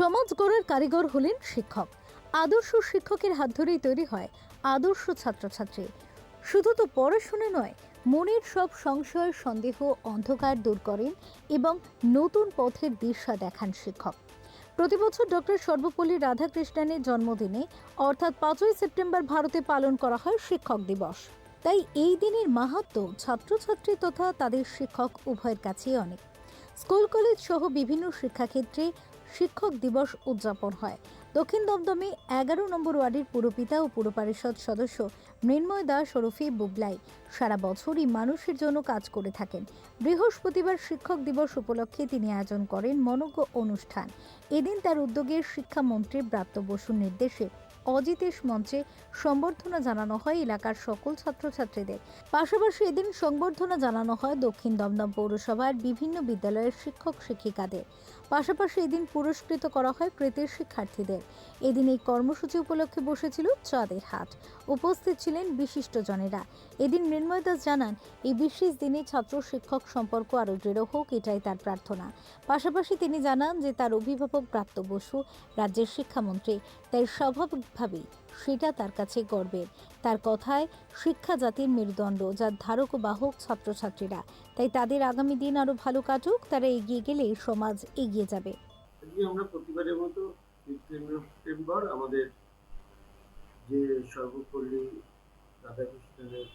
সমাজ গড়ার কারিগর হলেন শিক্ষক। আদর্শ শিক্ষকের হাত ধরেই তৈরি হয় আদর্শ ছাত্রছাত্রী। শুধু তো পড়াশোনা নয়, মনের সব সংশয়, সন্দেহ, অন্ধকার দূর করেন এবং নতুন পথের দিশা দেখান শিক্ষক। প্রতি বছর ডক্টর সর্বপল্লী রাধাকৃষ্ণনের জন্মদিনে, অর্থাৎ পাঁচই সেপ্টেম্বর ভারতে পালন করা হয় শিক্ষক দিবস। তাই এই দিনের মাহাত্ম ছাত্রছাত্রী তথা তাদের শিক্ষক উভয়ের কাছেই অনেক। স্কুল, কলেজ সহ বিভিন্ন শিক্ষাক্ষেত্রে শিক্ষক দিবস উদযাপন হয়। দক্ষিণ দমদমে এগারো নম্বর ওয়ার্ডের পুরপিতা ও পুর পরিষদ সদস্য মৃন্ময় দাস ওরফি বুবলাই সারা বছরই মানুষের জন্য কাজ করে থাকেন। বৃহস্পতিবার শিক্ষক দিবস উপলক্ষে তিনি আয়োজন করেন মনজ্ঞ অনুষ্ঠান। এদিন তার উদ্যোগে শিক্ষামন্ত্রী ব্রাত্য বসুর নির্দেশে অজিতেশ মঞ্চে সম্বর্ধনা জানানো হয় এলাকার সকল ছাত্রছাত্রীদের। পাশাপাশি এদিন সংবর্ধনা জানানো হয় দক্ষিণ দমদম পৌরসভার বিভিন্ন বিদ্যালয়ের শিক্ষক শিক্ষিকাদের। পাশাপাশি এদিন পুরস্কৃত করা হয় কৃতের শিক্ষার্থীদের। এদিন এই কর্মসূচি উপলক্ষে বসেছিল চাঁদের হাট। উপস্থিত ছিলেন বিশিষ্টজনেরা। এদিন মৃন্ময় দাস জানান, এই বিশেষ দিনে ছাত্র শিক্ষক সম্পর্ক আরও দৃঢ় হোক, এটাই তার প্রার্থনা। পাশাপাশি তিনি জানান যে, তার অভিভাবক প্রাপ্ত বসু, রাজ্যের শিক্ষামন্ত্রী, তাই স্বাভাবিকভাবেই সেটা তার কাছে গর্বের। তার কথায়, শিক্ষা জাতির মেরুদণ্ড যার ধারক বাহক ছাত্রছাত্রীরা। তাই তাদের আগামী দিন আরও ভালো কাটুক, তারা এগিয়ে গেলে সমাজ এগিয়ে যাবে। আমরা প্রতিবারের মতো সেপ্টেম্বর আমাদের যে সর্বপল্লী রাধাকৃষ্ণনের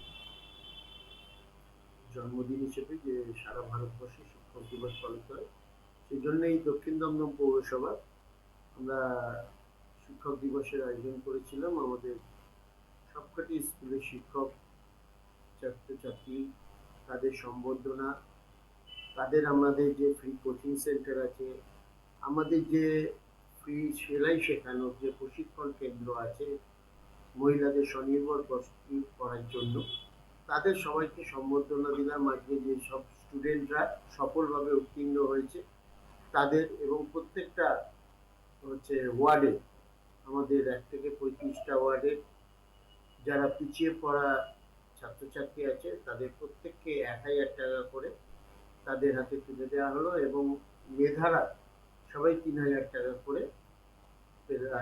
জন্মদিন হিসেবে যে সারা ভারতবর্ষে শিক্ষক দিবস পালিত হয়, সেই দক্ষিণ দমদম পৌরসভা আমরা শিক্ষক দিবসের আয়োজন করেছিলাম। আমাদের সবকটি স্কুলের শিক্ষক, ছাত্রছাত্রী, তাদের সম্বর্ধনা, তাদের আমাদের যে ফ্রি কোচিং সেন্টার আছে, আমাদের যে ফ্রি সেলাই শেখানোর যে প্রশিক্ষণ কেন্দ্র আছে, মহিলাদের স্বনির্ভর গোষ্ঠী করার জন্য, তাদের সবাইকে সম্বর্ধনা দিলাম। আজকে যে সব স্টুডেন্টরা সফলভাবে উত্তীর্ণ হয়েছে, তাদের এবং প্রত্যেকটা হচ্ছে ওয়ার্ডে আমাদের এক থেকে পঁয়ত্রিশটা ওয়ার্ডে যারা পিছিয়ে পড়া ছাত্রছাত্রী আছে, তাদের প্রত্যেককে এক হাজার টাকা করে তাদের হাতে তুলে দেওয়া হলো এবং মেধারা সবাই তিন হাজার টাকা করে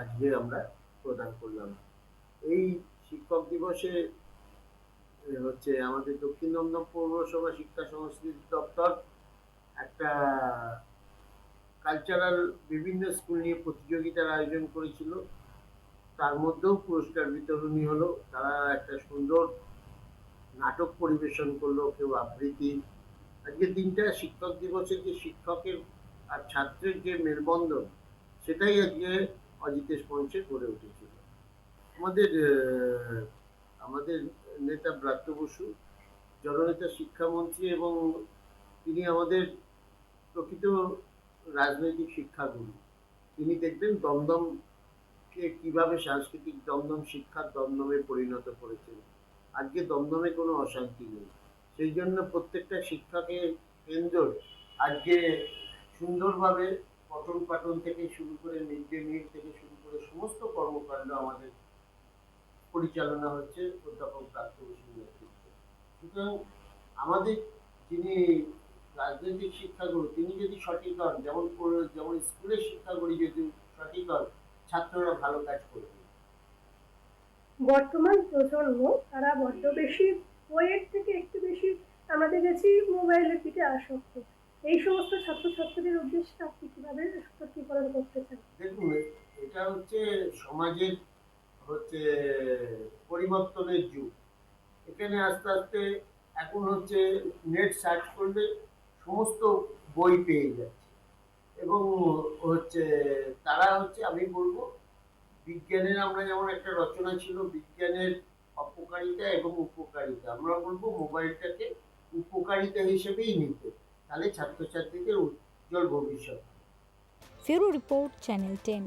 আজকে আমরা প্রদান করলাম। এই শিক্ষক দিবসে হচ্ছে আমাদের দক্ষিণ পৌরসভা শিক্ষা সংস্কৃতি দপ্তর একটা কালচারাল বিভিন্ন স্কুল নিয়ে প্রতিযোগিতার আয়োজন করেছিল। তার মধ্যেও পুরস্কার বিতরণী হলো। তারা একটা সুন্দর নাটক পরিবেশন করল, কেউ আবৃত্তি। আজকে দিনটা শিক্ষক দিবসে যে শিক্ষকের আর ছাত্রের যে মেলবন্ধন, সেটাই আজকে অজিতেশ মঞ্চে গড়ে উঠেছিল। আমাদের আমাদের নেতা ব্রাত্য বসু, জননেতা শিক্ষামন্ত্রী এবং তিনি আমাদের প্রকৃত রাজনৈতিক শিক্ষাগুরু। তিনি দেখবেন দমদমকে কীভাবে সাংস্কৃতিক দমদম, শিক্ষার দমদমে পরিণত করেছেন। আজকে দমদমে কোনো অশান্তি নেই। সেই জন্য প্রত্যেকটা শিক্ষাকে কেন্দ্র আজকে সুন্দরভাবে পঠন পাঠন থেকে শুরু করে মিড ডে মিল থেকে শুরু করে সমস্ত কর্মকাণ্ড আমাদের পরিচালনা হচ্ছে অধ্যাপক প্রাপ্ত সুতরাং আমাদের যিনি রাজনৈতিক শিক্ষাগুরু তিনি যদি সঠিক হন যেমন যেমন স্কুলের শিক্ষাগুরু যদি সঠিক হন ছাত্ররা ভালো কাজ করবে। বর্তমান প্রজন্ম তারা বড্ড বেশি বইয়ের থেকে একটু বেশি আমাদের কাছে মোবাইলের দিকে আসক্ত। এই সমস্ত ছাত্রছাত্রীদের উদ্দেশ্যে আপনি কীভাবে সতর্কীকরণ করতে চান? দেখুন এটা হচ্ছে সমাজের হচ্ছে পরিবর্তনের যুগ। এখানে আস্তে আস্তে এখন হচ্ছে নেট সার্চ করলে সমস্ত বই পেয়ে যাচ্ছে। এবং হচ্ছে তারা হচ্ছে, আমি বলব, বিজ্ঞানের আমরা যেমন একটা রচনা ছিল, বিজ্ঞানের অপকারিতা এবং উপকারিতা। আমরা বলব মোবাইলটাকে উপকারিতা হিসেবেই নিতে, তাহলে ছাত্রছাত্রীদের উজ্জ্বল ভবিষ্যৎ ফেরো রিপোর্ট, চ্যানেল টেন।